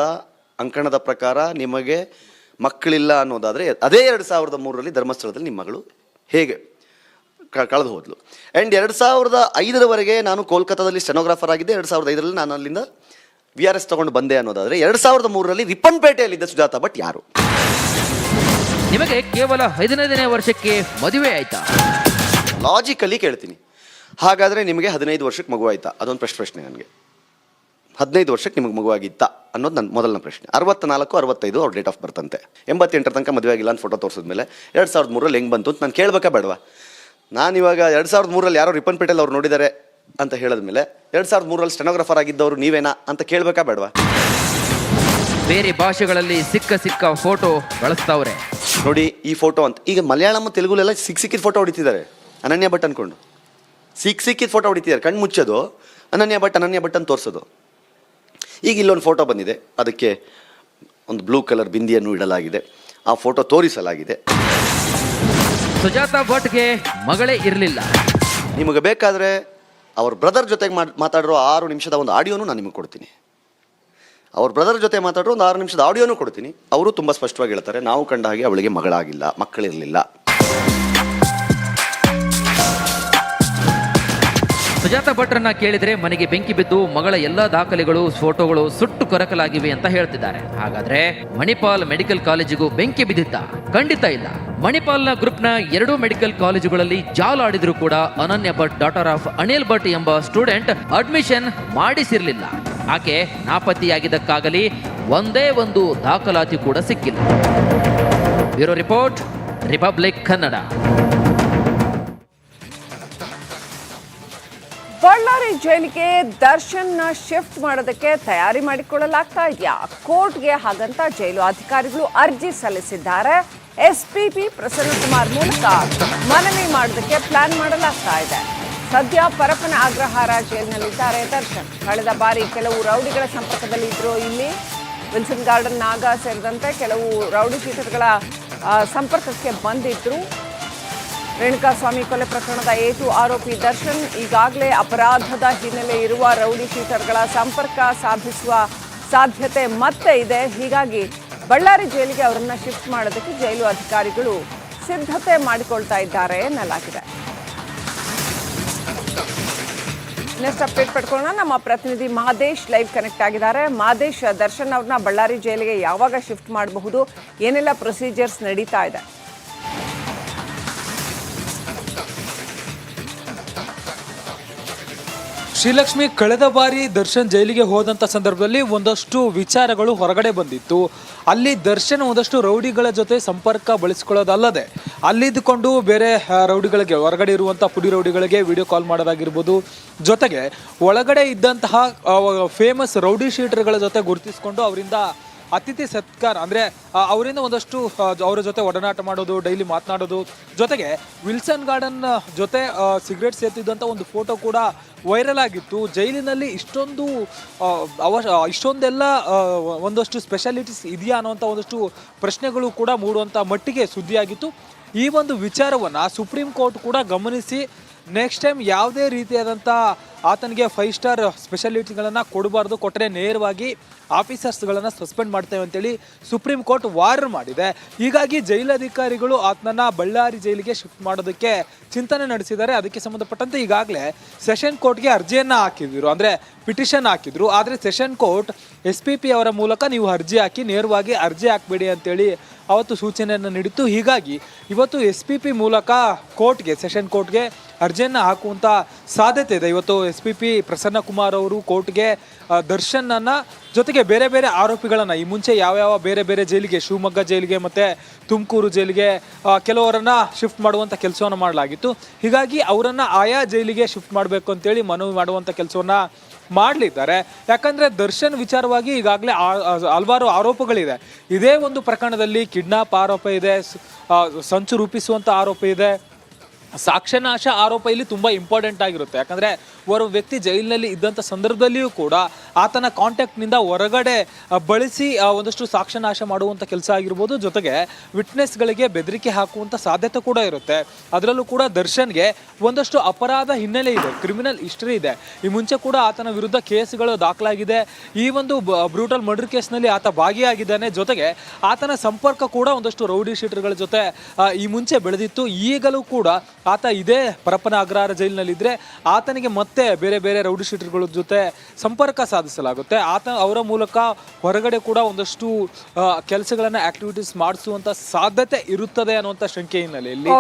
ಅಂಕಣದ ಪ್ರಕಾರ ನಿಮಗೆ ಮಕ್ಕಳಿಲ್ಲ ಅನ್ನೋದಾದರೆ ಅದೇ ಎರಡು ಸಾವಿರದ ಮೂರರಲ್ಲಿ ಧರ್ಮಸ್ಥಳದಲ್ಲಿ ನಿಮ್ಮ ಮಗಳು ಹೇಗೆ ಕಳೆದು ಹೋದ್ಲು. ಆ್ಯಂಡ್ ಎರಡು ಸಾವಿರದ ಐದರವರೆಗೆ ನಾನು ಕೋಲ್ಕತ್ತಾದಲ್ಲಿ ಸ್ಟೆನೋಗ್ರಾಫರ್ ಆಗಿದ್ದೆ. ಎರಡು ಸಾವಿರದ ಐದರಲ್ಲಿ ನಾನು ಅಲ್ಲಿಂದ ವಿ ಆರ್ ಎಸ್ ತೊಗೊಂಡು ಬಂದೆ ಅನ್ನೋದಾದರೆ ಎರಡು ಸಾವಿರದ ಮೂರರಲ್ಲಿ ರಿಪ್ಪನ್ಪೇಟೆಯಲ್ಲಿದ್ದ ಸುಜಾತ ಭಟ್ ಯಾರು? ನಿಮಗೆ ಕೇವಲ ಹದಿನೈದನೇ ವರ್ಷಕ್ಕೆ ಮದುವೆ ಆಯ್ತಾ? ಲಾಜಿಕಲಿ ಕೇಳ್ತೀನಿ. ಹಾಗಾದರೆ ನಿಮಗೆ ಹದಿನೈದು ವರ್ಷಕ್ಕೆ ಮಗು ಆಯ್ತಾ ಅದೊಂದು ಪ್ರಶ್ನೆ ಪ್ರಶ್ನೆ ನನಗೆ. ಹದಿನೈದು ವರ್ಷಕ್ಕೆ ನಿಮಗೆ ಮಗುವಾಗಿತ್ತಾ? ಅನ್ನೋದು ನನ್ನ ಮೊದಲನೇ ಪ್ರಶ್ನೆ. ಅರವತ್ನಾಲ್ಕು, ಅರವತ್ತೈದು ಅವ್ರ ಡೇಟ್ ಆಫ್ ಬರ್ತ್ ಅಂತೆ. ಎಂಬತ್ತೆಂಟರ ತನಕ ಮದುವೆ ಆಗಿಲ್ಲ ಅಂತ ಫೋಟೋ ತೋರಿಸಿದ್ಮೇಲೆ ಎರಡು ಸಾವಿರದ ಮೂರಲ್ಲಿ ಹೆಂಗೆ ಬಂತು ಅಂತ ನಾನು ಕೇಳಬೇಕಾ ಬೇಡವಾ? ನಾನು ಇವಾಗ ಎರಡು ಸಾವಿರದ ಮೂರಲ್ಲಿ ಯಾರೋ ರಿಪ್ಪನ್ಪೇಟೆಲ್ ಅವ್ರು ನೋಡಿದ್ದಾರೆ ಅಂತ ಹೇಳಿದ್ಮೇಲೆ ಎರಡು ಸಾವಿರದ ಮೂರಲ್ಲಿ ಸ್ಟೆನೋಗ್ರಾಫರ್ ಆಗಿದ್ದವರು ನೀವೇನಾ ಅಂತ ಕೇಳಬೇಕಾ ಬೇಡವಾ? ಬೇರೆ ಭಾಷೆಗಳಲ್ಲಿ ಸಿಕ್ಕ ಸಿಕ್ಕ ಫೋಟೋ ಬಳಸ್ತಾವ್ರೆ. ನೋಡಿ ಈ ಫೋಟೋ ಅಂತ. ಈಗ ಮಲಯಾಳಂ ತೆಲುಗುಲೆಲ್ಲ ಸಿಕ್ ಸಿಕ್ಕಿದ ಫೋಟೋ ಹೊಡಿತಿದ್ದಾರೆ. ಅನನ್ಯ ಭಟ್ ಅನ್ಕೊಂಡು. ಸಿಕ್ ಸಿಕ್ಕಿದ ಫೋಟೋ ಹೊಡಿತಿದ್ದಾರೆ. ಕಣ್ಣು ಮುಚ್ಚೋದು ಅನನ್ಯ ಭಟ್ ಅನನ್ಯ ಭಟ್ ಅಂತ ತೋರಿಸೋದು. ಈಗ ಇಲ್ಲೊಂದು ಫೋಟೋ ಬಂದಿದೆ. ಅದಕ್ಕೆ ಒಂದು ಬ್ಲೂ ಕಲರ್ ಬಿಂದಿಯನ್ನು ಇಡಲಾಗಿದೆ. ಆ ಫೋಟೋ ತೋರಿಸಲಾಗಿದೆ. ಸುಜಾತ ಭಟ್ಗೆ ಮಗಳೇ ಇರಲಿಲ್ಲ. ನಿಮಗೆ ಬೇಕಾದರೆ ಅವ್ರ ಬ್ರದರ್ ಜೊತೆಗೆ ಮಾತಾಡಿರೋ ಆರು ನಿಮಿಷದ ಒಂದು ಆಡಿಯೋನು ನಾನು ನಿಮಗೆ ಕೊಡ್ತೀನಿ. ಅವ್ರ ಬ್ರದರ್ ಜೊತೆ ಮಾತಾಡ್ರು, ಒಂದು ಆರು ನಿಮಿಷದ ಆಡಿಯೋನು ಕೊಡ್ತೀನಿ. ಅವರು ತುಂಬ ಸ್ಪಷ್ಟವಾಗಿ ಹೇಳ್ತಾರೆ, ನಾವು ಕಂಡ ಹಾಗೆ ಅವಳಿಗೆ ಮಗಳಾಗಿಲ್ಲ, ಮಕ್ಕಳಿರಲಿಲ್ಲ. ಸುಜಾತ ಭಟ್ರನ್ನ ಕೇಳಿದ್ರೆ ಮನೆಗೆ ಬೆಂಕಿ ಬಿದ್ದು ಮಗಳ ಎಲ್ಲಾ ದಾಖಲೆಗಳು, ಫೋಟೋಗಳು ಸುಟ್ಟು ಕೊರಕಲಾಗಿವೆ ಅಂತ ಹೇಳ್ತಿದ್ದಾರೆ. ಹಾಗಾದ್ರೆ ಮಣಿಪಾಲ್ ಮೆಡಿಕಲ್ ಕಾಲೇಜಿಗೂ ಬೆಂಕಿ ಬಿದ್ದಿತ್ತ? ಖಂಡಿತ ಇಲ್ಲ. ಮಣಿಪಾಲ್ನ ಗ್ರೂಪ್ನ ಎರಡು ಮೆಡಿಕಲ್ ಕಾಲೇಜುಗಳಲ್ಲಿ ಜಾಲಾಡಿದ್ರು ಕೂಡ ಅನನ್ಯ ಭಟ್ ಡಾಟರ್ ಆಫ್ ಅನಿಲ್ ಭಟ್ ಎಂಬ ಸ್ಟೂಡೆಂಟ್ ಅಡ್ಮಿಷನ್ ಮಾಡಿಸಿರ್ಲಿಲ್ಲ. ಆಕೆ ನಾಪತ್ತೆಯಾಗಿದ್ದಕ್ಕಾಗಲಿ ಒಂದೇ ಒಂದು ದಾಖಲಾತಿ ಕೂಡ ಸಿಕ್ಕಿಲ್ಲ. Bureau report, Republic Kannada. Ballari ಜೈಲಿಗೆ ದರ್ಶನ್ನ ಶಿಫ್ಟ್ ಮಾಡೋದಕ್ಕೆ ತಯಾರಿ ಮಾಡಿಕೊಳ್ಳಲಾಗ್ತಾ ಇದೆಯಾ? ಕೋರ್ಟ್ಗೆ ಹಾಗಂತ ಜೈಲು ಅಧಿಕಾರಿಗಳು ಅರ್ಜಿ ಸಲ್ಲಿಸಿದ್ದಾರೆ. ಎಸ್ಪಿಪಿ ಪ್ರಸನ್ನಕುಮಾರ್ ಮೂಲಕ ಮನವಿ ಮಾಡೋದಕ್ಕೆ ಪ್ಲಾನ್ ಮಾಡಲಾಗ್ತಾ ಇದೆ. ಸದ್ಯ ಪರಪನ ಅಗ್ರಹಾರ ಜೈಲಿನಲ್ಲಿದ್ದಾರೆ ದರ್ಶನ್. ಕಳೆದ ಬಾರಿ ಕೆಲವು ರೌಡಿಗಳ ಸಂಪರ್ಕದಲ್ಲಿ ಇದ್ರು ಇಲ್ಲಿ. ವಿಲ್ಸನ್ ಗಾರ್ಡನ್ ನಾಗ ಸೇರಿದಂತೆ ಕೆಲವು ರೌಡಿ ಚೀಟರ್ಗಳ ಸಂಪರ್ಕಕ್ಕೆ ಬಂದಿದ್ರು. ರೇಣುಕಾಸ್ವಾಮಿ ಕೊಲೆ ಪ್ರಕರಣದ ಏಟು ಆರೋಪಿ ದರ್ಶನ್ ಈಗಾಗಲೇ ಅಪರಾಧದ ಹಿನ್ನೆಲೆ ಇರುವ ರೌಡಿ ಶೀಟರ್ಗಳ ಸಂಪರ್ಕ ಸಾಧಿಸುವ ಸಾಧ್ಯತೆ ಮತ್ತೆ ಇದೆ. ಹೀಗಾಗಿ ಬಳ್ಳಾರಿ ಜೈಲಿಗೆ ಅವರನ್ನು ಶಿಫ್ಟ್ ಮಾಡೋದಕ್ಕೆ ಜೈಲು ಅಧಿಕಾರಿಗಳು ಸಿದ್ಧತೆ ಮಾಡಿಕೊಳ್ತಾ ಇದ್ದಾರೆ ಎನ್ನಲಾಗಿದೆ. ನೆಕ್ಸ್ಟ್ ಅಪ್ಡೇಟ್ ಪಡ್ಕೊಳ್ಳೋಣ. ನಮ್ಮ ಪ್ರತಿನಿಧಿ ಮಹಾದೇಶ್ ಲೈವ್ ಕನೆಕ್ಟ್ ಆಗಿದ್ದಾರೆ. ಮಹಾದೇಶ್ ದರ್ಶನ್ ಅವ್ರನ್ನ ಬಳ್ಳಾರಿ ಜೈಲಿಗೆ ಯಾವಾಗ ಶಿಫ್ಟ್ ಮಾಡಬಹುದು? ಏನೆಲ್ಲ ಪ್ರೊಸೀಜರ್ಸ್ ನಡೀತಾ ಇದೆ? ಶ್ರೀಲಕ್ಷ್ಮಿ ಕಳೆದ ಬಾರಿ ದರ್ಶನ್ ಜೈಲಿಗೆ ಹೋದಂಥ ಸಂದರ್ಭದಲ್ಲಿ ಒಂದಷ್ಟು ವಿಚಾರಗಳು ಹೊರಗಡೆ ಬಂದಿತ್ತು. ಅಲ್ಲಿ ದರ್ಶನ್ ಒಂದಷ್ಟು ರೌಡಿಗಳ ಜೊತೆ ಸಂಪರ್ಕ ಬಳಸಿಕೊಳ್ಳೋದಲ್ಲದೆ ಅಲ್ಲಿದ್ದುಕೊಂಡು ಬೇರೆ ರೌಡಿಗಳಿಗೆ, ಹೊರಗಡೆ ಇರುವಂಥ ಪುಡಿ ರೌಡಿಗಳಿಗೆ ವಿಡಿಯೋ ಕಾಲ್ ಮಾಡೋದಾಗಿರ್ಬೋದು. ಜೊತೆಗೆ ಒಳಗಡೆ ಇದ್ದಂತಹ ಫೇಮಸ್ ರೌಡಿ ಶೀಟರ್ಗಳ ಜೊತೆ ಗುರುತಿಸಿಕೊಂಡು ಅವರಿಂದ ಅತಿಥಿ ಸತ್ಕಾರ ಅಂದರೆ ಅವರಿಂದ ಒಂದಷ್ಟು ಅವರ ಜೊತೆ ಒಡನಾಟ ಮಾಡೋದು, ಡೈಲಿ ಮಾತನಾಡೋದು, ಜೊತೆಗೆ ವಿಲ್ಸನ್ ಗಾರ್ಡನ್ ಜೊತೆ ಸಿಗರೇಟ್ ಸೇರ್ತಿದ್ದಂಥ ಒಂದು ಫೋಟೋ ಕೂಡ ವೈರಲ್ ಆಗಿತ್ತು. ಜೈಲಿನಲ್ಲಿ ಇಷ್ಟೊಂದು ಅವಶ, ಇಷ್ಟೊಂದೆಲ್ಲ ಒಂದಷ್ಟು ಸ್ಪೆಷಾಲಿಟೀಸ್ ಇದೆಯಾ ಅನ್ನೋಂಥ ಒಂದಷ್ಟು ಪ್ರಶ್ನೆಗಳು ಕೂಡ ಮೂಡುವಂಥ ಮಟ್ಟಿಗೆ ಸುದ್ದಿಯಾಗಿತ್ತು. ಈ ಒಂದು ವಿಚಾರವನ್ನು ಸುಪ್ರೀಂ ಕೋರ್ಟ್ ಕೂಡ ಗಮನಿಸಿ ನೆಕ್ಸ್ಟ್ ಟೈಮ್ ಯಾವುದೇ ರೀತಿಯಾದಂಥ ಆತನಿಗೆ ಫೈವ್ ಸ್ಟಾರ್ ಸ್ಪೆಷಾಲಿಟಿಗಳನ್ನು ಕೊಡಬಾರ್ದು ಕೊಟ್ಟರೆ ನೇರವಾಗಿ ಆಫೀಸರ್ಸ್ಗಳನ್ನು ಸಸ್ಪೆಂಡ್ ಮಾಡ್ತೇವೆ ಅಂತೇಳಿ ಸುಪ್ರೀಂ ಕೋರ್ಟ್ ವಾರ್ ಮಾಡಿದೆ. ಹೀಗಾಗಿ ಜೈಲಧಿಕಾರಿಗಳು ಆತನನ್ನು ಬಳ್ಳಾರಿ ಜೈಲಿಗೆ ಶಿಫ್ಟ್ ಮಾಡೋದಕ್ಕೆ ಚಿಂತನೆ ನಡೆಸಿದ್ದಾರೆ. ಅದಕ್ಕೆ ಸಂಬಂಧಪಟ್ಟಂತೆ ಈಗಾಗಲೇ ಸೆಷನ್ ಕೋರ್ಟ್ಗೆ ಅರ್ಜಿಯನ್ನು ಹಾಕಿದ್ರು. ಅಂದರೆ ಪಿಟಿಷನ್ ಹಾಕಿದ್ರು. ಆದರೆ session court S P P ಅವರ ಮೂಲಕ ನೀವು ಅರ್ಜಿ ಹಾಕಿ ನೇರವಾಗಿ ಅರ್ಜಿ ಹಾಕಬೇಡಿ ಅಂತೇಳಿ ಅವತ್ತು ಸೂಚನೆಯನ್ನು ನೀಡಿತ್ತು. ಹೀಗಾಗಿ ಇವತ್ತು ಎಸ್ ಪಿ ಪಿ ಮೂಲಕ ಕೋರ್ಟ್ಗೆ ಸೆಷನ್ ಕೋರ್ಟ್ಗೆ ಅರ್ಜಿಯನ್ನು ಹಾಕುವಂಥ ಸಾಧ್ಯತೆ ಇದೆ. ಇವತ್ತು S P P Prasanna Kumar ಅವರು ಕೋರ್ಟ್ಗೆ ದರ್ಶನನ್ನು ಜೊತೆಗೆ ಬೇರೆ ಬೇರೆ ಆರೋಪಿಗಳನ್ನು, ಈ ಮುಂಚೆ ಯಾವ್ಯಾವ ಬೇರೆ ಬೇರೆ ಜೈಲಿಗೆ, ಶಿವಮೊಗ್ಗ ಜೈಲಿಗೆ ಮತ್ತು ತುಮಕೂರು ಜೈಲಿಗೆ ಕೆಲವರನ್ನ ಶಿಫ್ಟ್ ಮಾಡುವಂಥ ಕೆಲಸವನ್ನು ಮಾಡಲಾಗಿತ್ತು. ಹೀಗಾಗಿ ಅವರನ್ನು ಆಯಾ ಜೈಲಿಗೆ ಶಿಫ್ಟ್ ಮಾಡಬೇಕು ಅಂತೇಳಿ ಮನವಿ ಮಾಡುವಂಥ ಕೆಲಸವನ್ನು ಮಾಡಲಿದ್ದಾರೆ. ಯಾಕಂದರೆ ದರ್ಶನ್ ವಿಚಾರವಾಗಿ ಈಗಾಗಲೇ ಹಲವಾರು ಆರೋಪಗಳಿದೆ. ಇದೇ ಒಂದು ಪ್ರಕರಣದಲ್ಲಿ ಕಿಡ್ನಾಪ್ ಆರೋಪ ಇದೆ ಸಂಚು ರೂಪಿಸುವಂಥ ಆರೋಪ ಇದೆ. ಸಾಕ್ಷ್ಯನಾಶ ಆರೋಪ ಇಲ್ಲಿ ತುಂಬ ಇಂಪಾರ್ಟೆಂಟ್ ಆಗಿರುತ್ತೆ. ಯಾಕಂದ್ರೆ ಓರ್ವ ವ್ಯಕ್ತಿ ಜೈಲಿನಲ್ಲಿ ಇದ್ದಂಥ ಸಂದರ್ಭದಲ್ಲಿಯೂ ಕೂಡ ಆತನ ಕಾಂಟ್ಯಾಕ್ಟ್ನಿಂದ ಹೊರಗಡೆ ಬಳಸಿ ಒಂದಷ್ಟು ಸಾಕ್ಷ್ಯನಾಶ ಮಾಡುವಂಥ ಕೆಲಸ ಆಗಿರ್ಬೋದು. ಜೊತೆಗೆ ವಿಟ್ನೆಸ್ಗಳಿಗೆ ಬೆದರಿಕೆ ಹಾಕುವಂಥ ಸಾಧ್ಯತೆ ಕೂಡ ಇರುತ್ತೆ. ಅದರಲ್ಲೂ ಕೂಡ ದರ್ಶನ್ಗೆ ಒಂದಷ್ಟು ಅಪರಾಧ ಹಿನ್ನೆಲೆ ಇದೆ. ಕ್ರಿಮಿನಲ್ ಹಿಸ್ಟ್ರಿ ಇದೆ. ಈ ಮುಂಚೆ ಕೂಡ ಆತನ ವಿರುದ್ಧ ಕೇಸ್ಗಳು ದಾಖಲಾಗಿದೆ. ಈ ಒಂದು ಬ್ರೂಟಲ್ ಮರ್ಡರ್ ಕೇಸ್ನಲ್ಲಿ ಆತ ಭಾಗಿಯಾಗಿದ್ದಾನೆ. ಜೊತೆಗೆ ಆತನ ಸಂಪರ್ಕ ಕೂಡ ಒಂದಷ್ಟು ರೌಡಿ ಶೀಟರ್ಗಳ ಜೊತೆ ಈ ಮುಂಚೆ ಬೆಳೆದಿತ್ತು. ಈಗಲೂ ಕೂಡ ಆತ ಇದೇ ಪರಪ್ಪನ ಅಗ್ರಹಾರ ಜೈಲಿನಲ್ಲಿದ್ದರೆ ಆತನಿಗೆ ಮತ್ತೆ ಬೇರೆ ಬೇರೆ ರೌಡಿ ಶೀಟರ್ಗಳ ಜೊತೆ ಸಂಪರ್ಕ ಸಾಧಿಸಲಾಗುತ್ತೆ ಆತ ಅವರ ಮೂಲಕ ಹೊರಗಡೆ ಕೂಡ ಒಂದಷ್ಟು ಕೆಲಸಗಳನ್ನು ಆಕ್ಟಿವಿಟೀಸ್ ಮಾಡಿಸುವಂಥ ಸಾಧ್ಯತೆ ಇರುತ್ತದೆ ಅನ್ನುವಂಥ ಶಂಕೆ ಹಿನ್ನೆಲೆಯಲ್ಲಿ.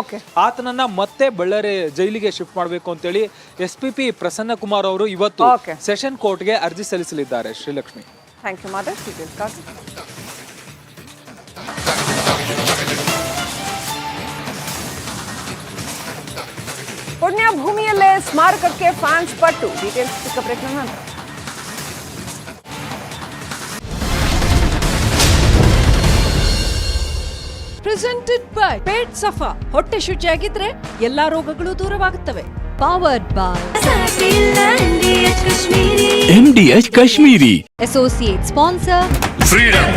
ಆತನನ್ನ ಮತ್ತೆ ಬಳ್ಳಾರಿ ಜೈಲಿಗೆ ಶಿಫ್ಟ್ ಮಾಡಬೇಕು ಅಂತೇಳಿ S P P Prasanna Kumar ಅವರು ಇವತ್ತು. ಸೆಷನ್ ಕೋರ್ಟ್ಗೆ ಅರ್ಜಿ ಸಲ್ಲಿಸಲಿದ್ದಾರೆ ಶ್ರೀಲಕ್ಷ್ಮಿ ಥ್ಯಾಂಕ್ ಯು ಪುಣ್ಯ ಭೂಮಿಯಲ್ಲೇ ಸ್ಮಾರಕಕ್ಕೆ ಫ್ಯಾನ್ಸ್ ಪಟ್ಟು. ಡೀಟೇಲ್ಸ್ ಚಿಕ್ಕ ಪ್ರಯತ್ನ ನಂತರ ಪ್ರೆಸೆಂಟೆಡ್ ಬೈ ಪೇಟ್ ಸಫಾ ಹೊಟ್ಟೆ ಶುಚಿಯಾಗಿದ್ರೆ ಎಲ್ಲಾ ರೋಗಗಳು ದೂರವಾಗುತ್ತವೆ. Powered by MDH Kashmiri associate sponsor freedom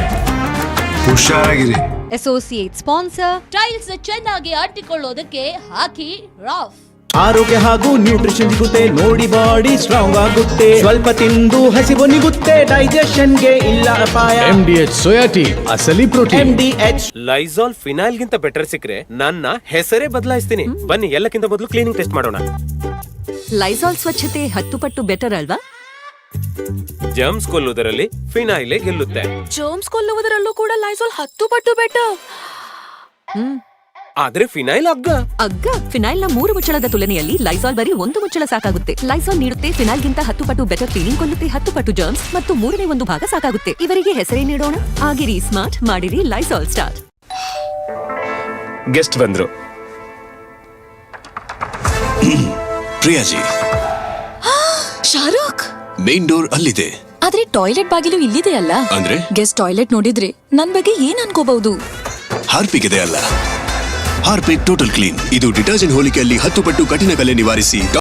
ಹುಷಾರಾಗಿರಿ. Associate sponsor tiles ಚೆನ್ನಾಗಿ ಅಂಟಿಕೊಳ್ಳೋದಕ್ಕೆ ಹಾಕಿ ರಾಫ್ ಆರೋಗ್ಯ ಹಾಗೂ ನ್ಯೂಟ್ರಿಷನ್ ಸಿಗುತ್ತೆ ನೋಡಿ ಬಾಡಿ ಸ್ಟ್ರಾಂಗ್ ಆಗುತ್ತೆ. ಸ್ವಲ್ಪ ತಿಂದು ಹಸಿವು ನಿಗುತ್ತೆ ಡೈಜೆಷನ್ಗೆ ಇಲ್ಲ ಅಪಾಯ. ಎಂಡಿಎಚ್ ಸೋಯಾಟಿ ಅಸಲಿ M protein D H Lizol phenyl ಗಿಂತ ಬೆಟರ್ ಸಿಕ್ಕರೆ ನನ್ನ ಹೆಸರೇ ಬದಲಾಯಿಸ್ತೀನಿ. ಬನ್ನಿ ಎಲ್ಲಕ್ಕಿಂತ ಮೊದಲು ಕ್ಲೀನಿಂಗ್ ಟೆಸ್ಟ್ ಮಾಡೋಣ. ಲೈಸಾಲ್ ಸ್ವಚ್ಛತೆ ಹತ್ತು ಪಟ್ಟು ಬೆಟರ್ ಅಲ್ವಾ? ಜರ್ಮ್ಸ್ ಕೊಲ್ಲುವುದರಲ್ಲಿ ಫಿನಾಯ್ಲೆ ಗೆಲ್ಲುತ್ತೆ. ಜಮ್ಸ್ ಕೊಲ್ಲುವುದರಲ್ಲೂ ಕೂಡ ಲೈಸಾಲ್ ಹತ್ತು ಪಟ್ಟು ಬೆಟರ್ ಆದ್ರೆ ಫಿನೈಲ್ ಅಗ್ಗ ಅಗ್ಗ ಫಿನೈಲ್ನ ಮೂರು ಮುಚ್ಚಳದ ತುಲನೆಯಲ್ಲಿ ಲೈಸಾಲ್ ಬರೀ ಒಂದು ಮುಚ್ಚಳ ಸಾಕಾಗುತ್ತೆ. ಲೈಸಾಲ್ ನೀಡುತ್ತೆ ಫಿನೈಲ್ ಗಿಂತ ಹತ್ತು ಪಟ್ಟು ಬೆಟರ್ ಕ್ಲೀನಿಂಗ್ ಕೊಲ್ಲುತ್ತೆ ಹತ್ತು ಪಟ್ಟು ಜರ್ಮ್ಸ್ ಮತ್ತು ಮೂರನೇ ಒಂದು ಭಾಗ ಸಾಕಾಗುತ್ತೆ. ಇವರಿಗೆ ಹೆಸರೇ ನೀಡೋಣ? ಆಗಿರಿ ಸ್ಮಾರ್ಟ್ ಮಾಡಿರಿ ಲೈಸಾಲ್ ಸ್ಟಾರ್ ಗೆಸ್ಟ್ ಬಂದ್ರು. ಪ್ರಿಯಾಜಿ. ಶಾರುಖ್! ಮೇನ್ ಡೋರ್ ಅಲ್ಲಿದೆ. ಆದ್ರೆ ಟಾಯ್ಲೆಟ್ ಬಾಗಿಲು ಇಲ್ಲಿದೆ ಅಲ್ಲ? ಅಂದ್ರೆ? ಗೆಸ್ಟ್ ಟಾಯ್ಲೆಟ್ ನೋಡಿದ್ರೆ ನನ್ ಬಗ್ಗೆ ಏನ್ ಅನ್ಕೋಬಹುದು? ಹಾರ್ಪಿಗಿದೆ ಇದೆ ಅಲ್ಲ. Harpic total clean. ಇದು ಡಿಟರ್ಜೆಂಟ್ ಹೋಲಿಕೆಯಲ್ಲಿ ಹತ್ತು ಪಟ್ಟು ಕಠಿಣ ಕಲೆ ನಿವಾರಿಸಿ.